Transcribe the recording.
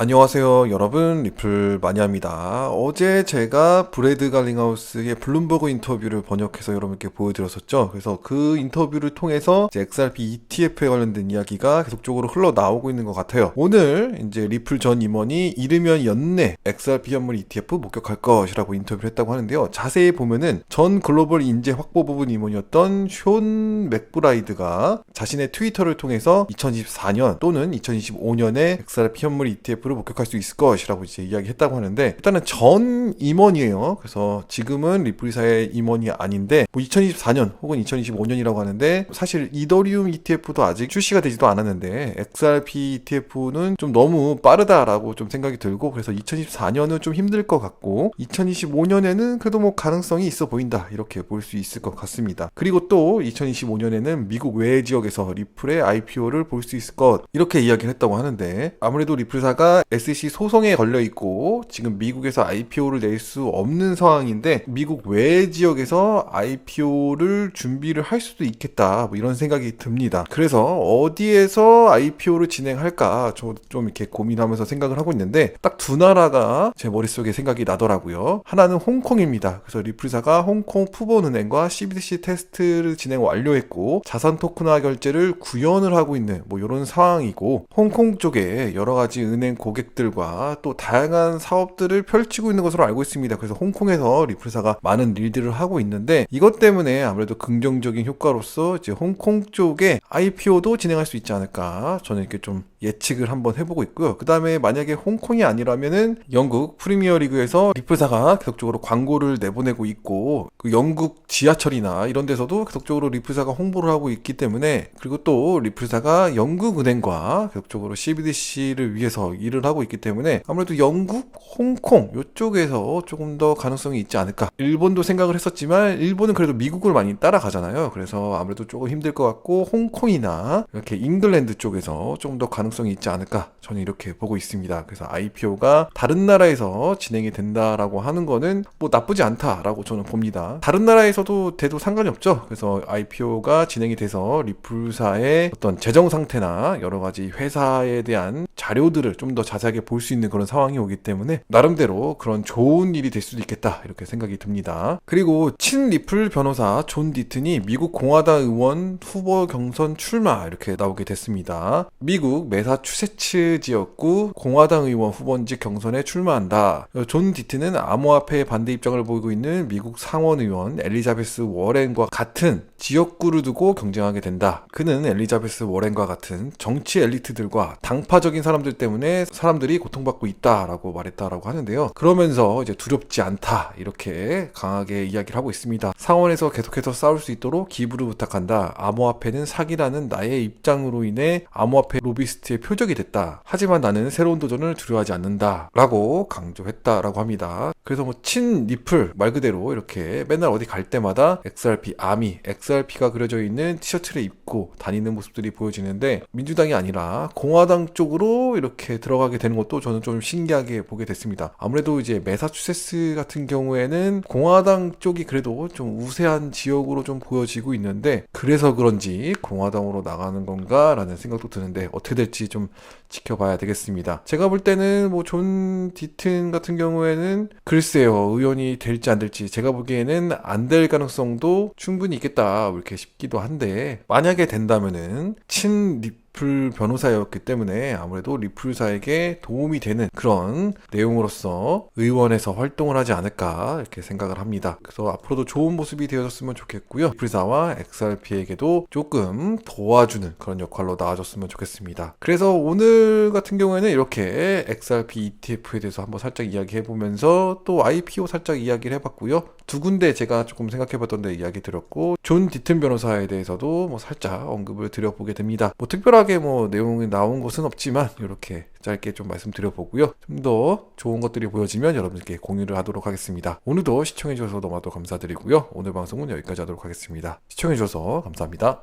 안녕하세요 여러분. 리플 마니아입니다. 어제 제가 브래드 갈링하우스의 블룸버그 인터뷰를 번역해서 여러분께 보여드렸었죠. 그래서 그 인터뷰를 통해서 이제 XRP ETF에 관련된 이야기가 계속적으로 흘러나오고 있는 것 같아요. 오늘 이제 리플 전 임원이 이르면 연내 XRP 현물 ETF 목격할 것이라고 인터뷰를 했다고 하는데요. 자세히 보면은 전 글로벌 인재 확보 부분 임원이었던 숀 맥브라이드가 자신의 트위터를 통해서 2024년 또는 2025년에 XRP 현물 ETF 를 목격할 수 있을 것이라고 이제 이야기했다고 하는데 일단은 전 임원이에요. 그래서 지금은 리플리사의 임원이 아닌데 뭐 2024년 혹은 2025년이라고 하는데 사실 이더리움 ETF도 아직 출시가 되지도 않았는데 XRP ETF는 좀 너무 빠르다라고 좀 생각이 들고 그래서 2024년은 좀 힘들 것 같고 2025년에는 그래도 뭐 가능성이 있어 보인다 이렇게 볼 수 있을 것 같습니다. 그리고 또 2025년에는 미국 외 지역에서 리플의 IPO를 볼 수 있을 것 이렇게 이야기를 했다고 하는데 아무래도 리플사가 SEC 소송에 걸려 있고 지금 미국에서 IPO를 낼 수 없는 상황인데 미국 외 지역에서 IPO를 준비를 할 수도 있겠다 뭐 이런 생각이 듭니다. 그래서 어디에서 IPO를 진행할까 저 좀 이렇게 고민하면서 생각을 하고 있는데 딱 두 나라가 제 머릿속에 생각이 나더라고요. 하나는 홍콩입니다. 그래서 리플사가 홍콩 푸본은행과 CBDC 테스트를 진행 완료했고 자산 토큰화 결제를 구현을 하고 있는 뭐 이런 상황이고 홍콩 쪽에 여러 가지 은행 고객들과 또 다양한 사업들을 펼치고 있는 것으로 알고 있습니다. 그래서 홍콩에서 리플사가 많은 일들을 하고 있는데 이것 때문에 아무래도 긍정적인 효과로서 이제 홍콩 쪽에 IPO도 진행할 수 있지 않을까 저는 이렇게 좀 예측을 한번 해보고 있고요. 그 다음에 만약에 홍콩이 아니라면은 영국 프리미어 리그에서 리플사가 계속적으로 광고를 내보내고 있고 그 영국 지하철이나 이런 데서도 계속적으로 리플사가 홍보를 하고 있기 때문에 그리고 또 리플사가 영국 은행과 계속적으로 CBDC를 위해서 일을 하고 있기 때문에 아무래도 영국, 홍콩 이쪽에서 조금 더 가능성이 있지 않을까. 일본도 생각을 했었지만 일본은 그래도 미국을 많이 따라가잖아요. 그래서 아무래도 조금 힘들 것 같고 홍콩이나 이렇게 잉글랜드 쪽에서 좀더 가능 성이 있지 않을까. 저는 이렇게 보고 있습니다. 그래서 IPO가 다른 나라에서 진행이 된다라고 하는 거는 뭐 나쁘지 않다라고 저는 봅니다. 다른 나라에서도 돼도 상관이 없죠. 그래서 IPO가 진행이 돼서 리플사의 어떤 재정 상태나 여러 가지 회사에 대한 자료들을 좀 더 자세하게 볼 수 있는 그런 상황이 오기 때문에 나름대로 그런 좋은 일이 될 수도 있겠다 이렇게 생각이 듭니다. 그리고 친 리플 변호사 존 디튼이 미국 공화당 의원 후보 경선 출마 이렇게 나오게 됐습니다. 미국 매사추세츠 지역구 공화당 의원 후보직 경선에 출마한다. 존 디튼은 암호화폐 반대 입장을 보이고 있는 미국 상원 의원 엘리자베스 워렌과 같은 지역구를 두고 경쟁하게 된다. 그는 엘리자베스 워렌과 같은 정치 엘리트들과 당파적인 사람들 때문에 사람들이 고통받고 있다라고 말했다라고 하는데요. 그러면서 이제 두렵지 않다 이렇게 강하게 이야기를 하고 있습니다. 상원에서 계속해서 싸울 수 있도록 기부를 부탁한다. 암호화폐는 사기라는 나의 입장으로 인해 암호화폐 로비스트의 표적이 됐다. 하지만 나는 새로운 도전을 두려워하지 않는다라고 강조했다라고 합니다. 그래서 뭐 친 리플 말 그대로 이렇게 맨날 어디 갈 때마다 XRP 아미, XRP 가 그려져 있는 티셔츠를 입고 다니는 모습들이 보여지는데 민주당이 아니라 공화당 쪽으로 이렇게 들어가게 되는 것도 저는 좀 신기하게 보게 됐습니다. 아무래도 이제 매사추세츠 같은 경우에는 공화당 쪽이 그래도 좀 우세한 지역으로 좀 보여지고 있는데 그래서 그런지 공화당으로 나가는 건가라는 생각도 드는데 어떻게 될지 좀 지켜봐야 되겠습니다. 제가 볼 때는 뭐 존 디튼 같은 경우에는 글쎄요 의원이 될지 안 될지 제가 보기에는 안 될 가능성도 충분히 있겠다 이렇게 싶기도 한데 만약에 된다면은 친 리, 리플 변호사였기 때문에 아무래도 리플사에게 도움이 되는 그런 내용으로서 의원에서 활동을 하지 않을까 이렇게 생각을 합니다. 그래서 앞으로도 좋은 모습이 되어졌으면 좋겠고요. 리플사와 XRP에게도 조금 도와주는 그런 역할로 나아졌으면 좋겠습니다. 그래서 오늘 같은 경우에는 이렇게 XRP ETF에 대해서 한번 살짝 이야기해 보면서 또 IPO 살짝 이야기를 해봤고요. 두 군데 제가 조금 생각해봤던 데 이야기 드렸고 존 디튼 변호사에 대해서도 뭐 살짝 언급을 드려보게 됩니다. 뭐 특별 하게 뭐 내용이 나온 것은 없지만 이렇게 짧게 좀 말씀드려 보고요. 좀 더 좋은 것들이 보여지면 여러분께 공유를 하도록 하겠습니다. 오늘도 시청해 주셔서 너무나도 감사드리고요. 오늘 방송은 여기까지 하도록 하겠습니다. 시청해 주셔서 감사합니다.